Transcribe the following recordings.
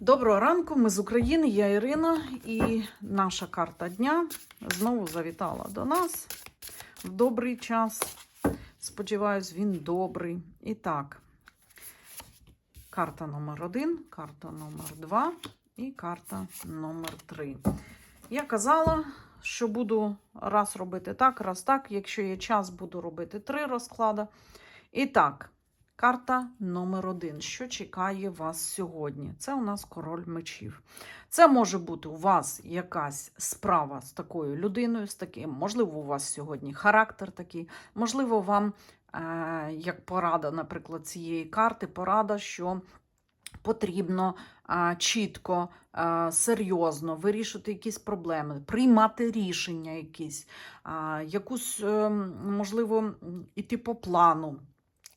Доброго ранку, ми з України, я Ірина, і наша карта дня знову завітала до нас в добрий час. Сподіваюсь, він добрий. І так, карта номер один, карта номер два і карта номер три. Я казала, що буду раз робити так, раз так. Якщо є час, буду робити три розклади. І так, карта номер один. Що чекає вас сьогодні? Це у нас король мечів. Це може бути у вас якась справа з такою людиною, з таким, можливо, у вас сьогодні характер такий, можливо, вам, е, як порада, наприклад, цієї карти, порада, що потрібно а, чітко, а, серйозно вирішити якісь проблеми, приймати рішення якісь, а, якусь, е, можливо, іти по плану.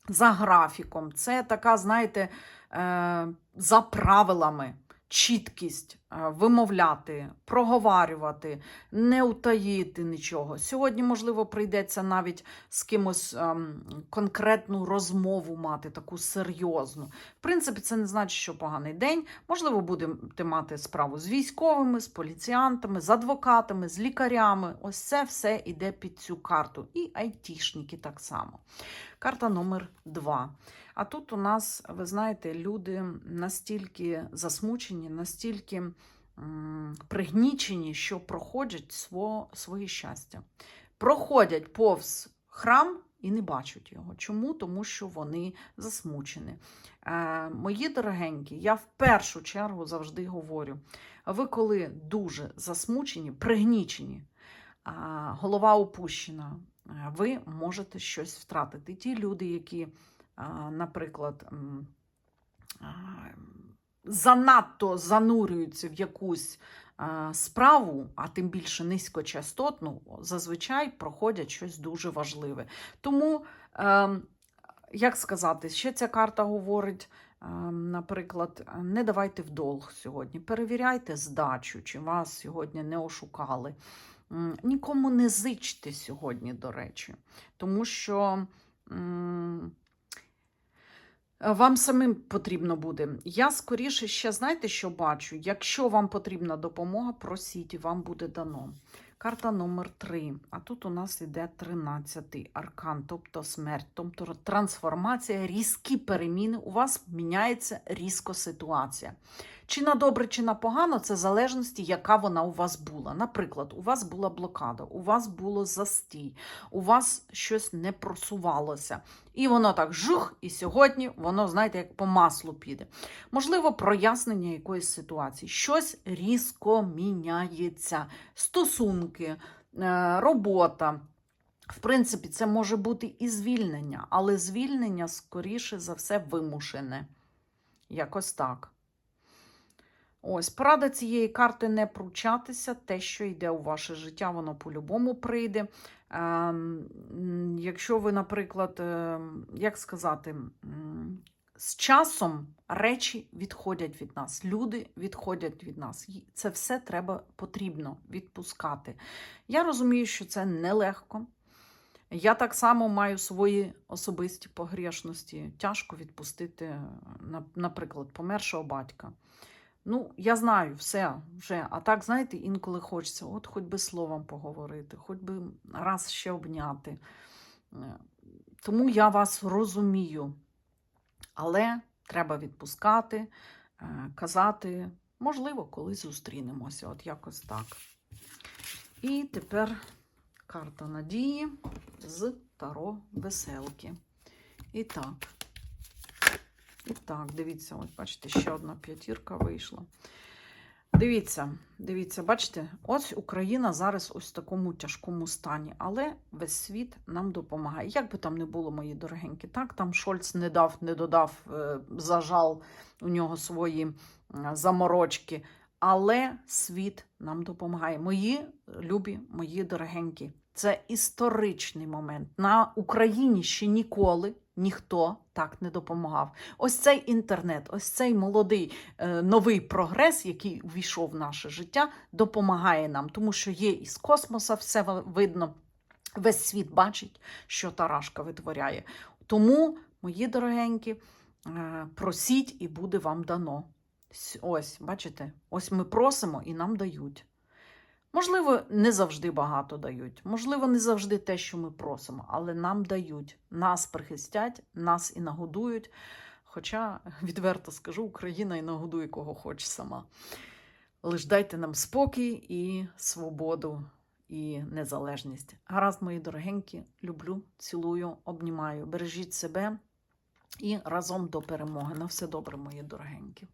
За графіком, це така, знаєте, е, за правилами, чіткість е, вимовляти, проговарювати, не утаїти нічого. Сьогодні, можливо, прийдеться навіть з кимось ем, конкретну розмову мати, таку серйозну. В принципі, це не значить, що поганий день. Можливо, будете мати справу з військовими, з поліціянтами, з адвокатами, з лікарями. Ось це все йде під цю карту. І айтішники так само. Карта номер два. А тут у нас, ви знаєте, люди настільки засмучені, настільки пригнічені, що проходять сво, своє щастя. Проходять повз храм і не бачать його. Чому? Тому що вони засмучені. Е, мої дорогенькі, я в першу чергу завжди говорю: ви, коли дуже засмучені, пригнічені, голова опущена, е, ви можете щось втратити. Ті люди, які, наприклад, занадто занурюються в якусь справу, а тим більше низькочастотну, зазвичай проходять щось дуже важливе. Тому, е, як сказати, ще ця карта говорить. е, Наприклад, не давайте в долг сьогодні. Перевіряйте здачу, чи вас сьогодні не ошукали. Нікому не зичте сьогодні, до речі, тому що вам самим потрібно буде. Я скоріше ще знаєте, що бачу? Якщо вам потрібна допомога, просіть, вам буде дано. Карта номер 3. А тут у нас іде 13-й аркан, тобто смерть, тобто трансформація, різкі переміни. У вас міняється різко ситуація. Чи на добре, чи на погано, це в залежності, яка вона у вас була. Наприклад, у вас була блокада, у вас було застій, у вас щось не просувалося. І воно так жух, і сьогодні воно, знаєте, як по маслу піде. Можливо, прояснення якоїсь ситуації. Щось різко міняється. Стосунки, е, робота. В принципі, це може бути і звільнення, але звільнення, скоріше за все, вимушене. Якось так. Ось, порада цієї карти не пручатися. Те, що йде у ваше життя, воно по-любому прийде. Ем, якщо ви, наприклад, ем, як сказати, з часом речі відходять від нас, люди відходять від нас. Це все треба потрібно відпускати. Я розумію, що це нелегко. Я так само маю свої особисті погрішності. Тяжко відпустити, наприклад, помершого батька. Ну, я знаю все вже. А так, знаєте, інколи хочеться, от хоч би словом поговорити, хоч би раз ще обняти. Е, Тому я вас розумію. Але треба відпускати, е, казати, можливо, колись зустрінемося. От якось так. І тепер карта надії з Таро Веселки. І так. І так, дивіться, от бачите, ще одна п'ятірка вийшла. Дивіться, дивіться, бачите, ось Україна зараз ось в такому тяжкому стані, але весь світ нам допомагає. Як би там не було, мої дорогенькі, так там Шольц не дав, не додав, е, зажал у нього свої заморочки. Але світ нам допомагає. Мої любі, мої дорогенькі, це історичний момент. На Україні ще ніколи ніхто так не допомагав. Ось цей інтернет, ось цей молодий е, новий прогрес, який увійшов в наше життя, допомагає нам, тому що є із космоса все видно. Весь світ бачить, що Тарашка витворяє. Тому, мої дорогенькі, е, просіть і буде вам дано. Ось, бачите, ось ми просимо і нам дають. Можливо, не завжди багато дають, можливо, не завжди те, що ми просимо, але нам дають, нас прихистять, нас і нагодують. Хоча, відверто скажу, Україна і нагодує кого хоче сама. Лиш дайте нам спокій і свободу, і незалежність. Гаразд, мої дорогенькі, люблю, цілую, обнімаю. Бережіть себе і разом до перемоги. На все добре, мої дорогенькі.